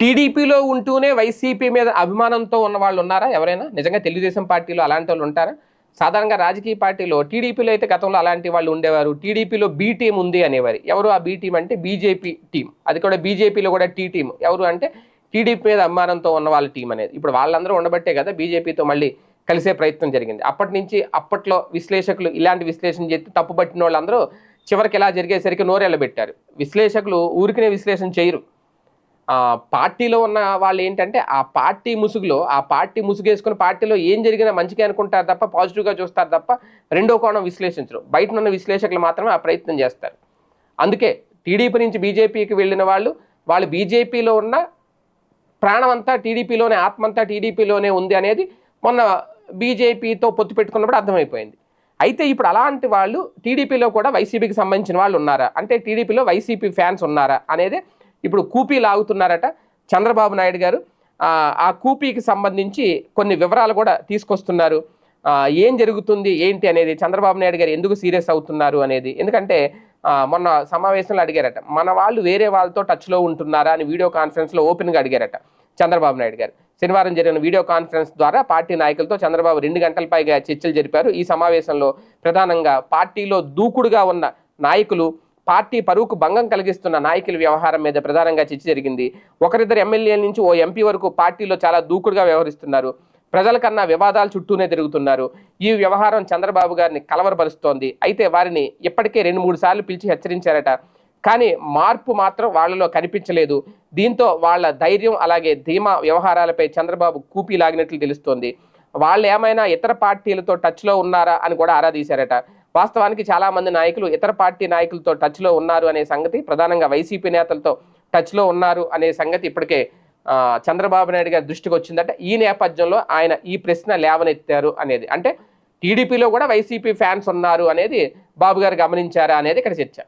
టీడీపీలో ఉంటూనే వైసీపీ మీద అభిమానంతో ఉన్న వాళ్ళు ఉన్నారా? ఎవరైనా? నిజంగా తెలుగుదేశం పార్టీలో అలాంటి వాళ్ళు ఉంటారా? సాధారణంగా రాజకీయ పార్టీలో టీడీపీలో అయితే గతంలో అలాంటి వాళ్ళు ఉండేవారు. టీడీపీలో బీ టీం ఉంది అనేవారు. ఎవరు ఆ బీ టీం అంటే? BJP team. అది కూడా బీజేపీలో కూడా టీ టీం. ఎవరు అంటే? టీడీపీ మీద అభిమానంతో ఉన్న వాళ్ళ టీం అనేది. ఇప్పుడు వాళ్ళందరూ ఉండబట్టే కదా బీజేపీతో మళ్ళీ కలిసే ప్రయత్నం జరిగింది. అప్పటి నుంచి అప్పట్లో విశ్లేషకులు ఇలాంటి విశ్లేషణ చేసి తప్పుపట్టిన వాళ్ళందరూ చివరికి ఎలా జరిగేసరికి నోరెళ్ళబెట్టారు. విశ్లేషకులు ఊరికనే విశ్లేషణ చేయరు. పార్టీలో ఉన్న వాళ్ళు ఏంటంటే ఆ పార్టీ ముసుగులో ఆ పార్టీ ముసుగేసుకుని పార్టీలో ఏం జరిగినా మంచిగా అనుకుంటారు తప్ప పాజిటివ్గా చూస్తారు తప్ప రెండో కోణం విశ్లేషించరు. బయట ఉన్న విశ్లేషకులు మాత్రమే ఆ ప్రయత్నం చేస్తారు. అందుకే టీడీపీ నుంచి బీజేపీకి వెళ్ళిన వాళ్ళు వాళ్ళు బీజేపీలో ఉన్న ప్రాణం అంతా టీడీపీలోనే ఆత్మ అంతా టీడీపీలోనే ఉంది అనేది మొన్న బీజేపీతో పొత్తు పెట్టుకున్నప్పుడు అర్థమైపోయింది. అయితే ఇప్పుడు అలాంటి వాళ్ళు టీడీపీలో కూడా వైసీపీకి సంబంధించిన వాళ్ళు ఉన్నారా? అంటే టీడీపీలో వైసీపీ ఫ్యాన్స్ ఉన్నారా? అనేది ఇప్పుడు కూపీ లాగుతున్నారట చంద్రబాబు నాయుడు గారు. ఆ, కూపీకి సంబంధించి కొన్ని వివరాలు కూడా తీసుకొస్తున్నారు. ఏం జరుగుతుంది ఏంటి అనేది చంద్రబాబు నాయుడు గారు ఎందుకు సీరియస్ అవుతున్నారు అనేది. ఎందుకంటే మొన్న సమావేశంలో అడిగారట మన వాళ్ళు వేరే వాళ్ళతో టచ్లో ఉంటున్నారా అని వీడియో కాన్ఫరెన్స్లో ఓపెన్గా అడిగారట చంద్రబాబు నాయుడు గారు. శనివారం జరిగిన వీడియో కాన్ఫరెన్స్ ద్వారా పార్టీ నాయకులతో చంద్రబాబు రెండు గంటల పైగా చర్చలు జరిపారు. ఈ సమావేశంలో ప్రధానంగా పార్టీలో దూకుడుగా ఉన్న నాయకులు పార్టీ పరువుకు భంగం కలిగిస్తున్న నాయకుల వ్యవహారం మీద ప్రధానంగా చర్చ జరిగింది. ఒకరిద్దరు ఎమ్మెల్యేల నుంచి ఓ ఎంపీ వరకు పార్టీలో చాలా దూకుడుగా వ్యవహరిస్తున్నారు. ప్రజల కన్నా వివాదాలు చుట్టూనే తిరుగుతున్నారు. ఈ వ్యవహారం చంద్రబాబు గారిని కలవరపరుస్తోంది. అయితే వారిని ఇప్పటికే రెండు మూడు సార్లు పిలిచి హెచ్చరించారట. కానీ మార్పు మాత్రం వాళ్ళలో కనిపించలేదు. దీంతో వాళ్ళ ధైర్యం అలాగే ధీమా వ్యవహారాలపై చంద్రబాబు కూపీ లాగినట్లు తెలుస్తోంది. వాళ్ళు ఏమైనా ఇతర పార్టీలతో టచ్లో ఉన్నారా అని కూడా ఆరా తీశారట. వాస్తవానికి చాలామంది నాయకులు ఇతర పార్టీ నాయకులతో టచ్లో ఉన్నారు అనే సంగతి ప్రధానంగా వైసీపీ నేతలతో టచ్లో ఉన్నారు అనే సంగతి ఇప్పటికే చంద్రబాబు నాయుడు గారి దృష్టికి వచ్చిందట ఈ నేపథ్యంలో ఆయన ఈ ప్రశ్న లేవనెత్తారు అనేది. అంటే టీడీపీలో కూడా వైసీపీ ఫ్యాన్స్ ఉన్నారు అనేది బాబు గారు గమనించారా అనేది ఇక్కడ చర్చ.